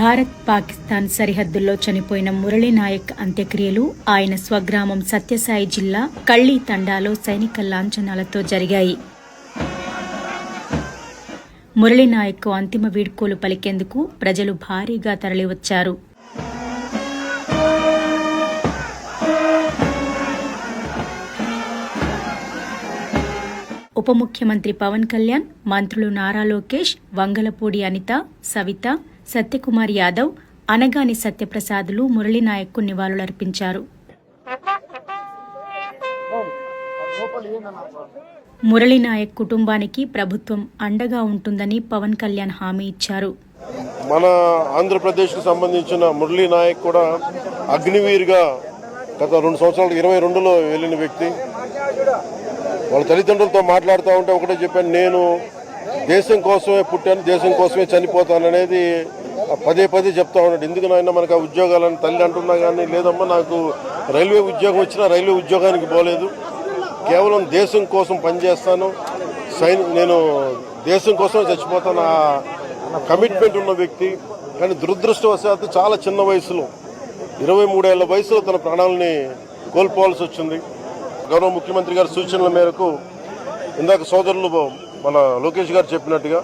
భారత్ పాకిస్తాన్ సరిహద్దుల్లో చనిపోయిన మురళీ నాయక్ అంత్యక్రియలు ఆయన స్వగ్రామం సత్యసాయి జిల్లా కళ్ళీ తండాలో సైనిక లాంఛనాలతో జరిగాయి. మురళీ నాయక్ అంతిమ వీడ్కోలు పలికేందుకు ప్రజలు భారీగా తరలివచ్చారు. ఉప ముఖ్యమంత్రి పవన్ కళ్యాణ్ మంత్రులు నారా లోకేష్ వంగలపూడి అనిత సవిత సత్యకుమార్ యాదవ్ అనగాని సత్యప్రసాదులు మురళీనాయక్కు నివాళులర్పించారు. మురళీనాయక్ కుటుంబానికి ప్రభుత్వం అండగా ఉంటుందని పవన్ కళ్యాణ్ హామీ ఇచ్చారు. మన ఆంధ్రప్రదేశ్కు సంబంధించిన మురళీ నాయక్ కూడా అగ్నివీర్గా గత రెండు సంవత్సరాలు ఇరవై రెండులో వెళ్ళిన వ్యక్తి. వాళ్ళ తల్లిదండ్రులతో మాట్లాడుతూ ఉంటే ఒకటే చెప్పాను నేను దేశం కోసమే పుట్టాను దేశం కోసమే చనిపోతాను అనేది పదే పదే చెప్తా ఉన్నాడు. ఎందుకు నాయన మనకు ఆ ఉద్యోగాలని తల్లి అంటున్నా కానీ లేదమ్మా నాకు రైల్వే ఉద్యోగం వచ్చినా రైల్వే ఉద్యోగానికి పోలేదు. కేవలం దేశం కోసం పనిచేస్తాను. సైన్ నేను దేశం కోసమే చచ్చిపోతాను. ఆ కమిట్మెంట్ ఉన్న వ్యక్తి కానీ దురదృష్టవశాత్తు చాలా చిన్న వయసులో ఇరవై మూడేళ్ళ వయసులో తన ప్రాణాలని కోల్పోవాల్సి వచ్చింది. గౌరవ ముఖ్యమంత్రి గారి సూచనల మేరకు ఇందాక సోదరులు మన లోకేష్ గారు చెప్పినట్టుగా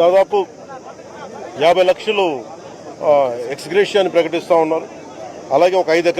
దాదాపు యాభై లక్షలు ఎక్స్గ్రేషియాన్ని ప్రకటిస్తూ ఉన్నారు. అలాగే ఒక ఐదు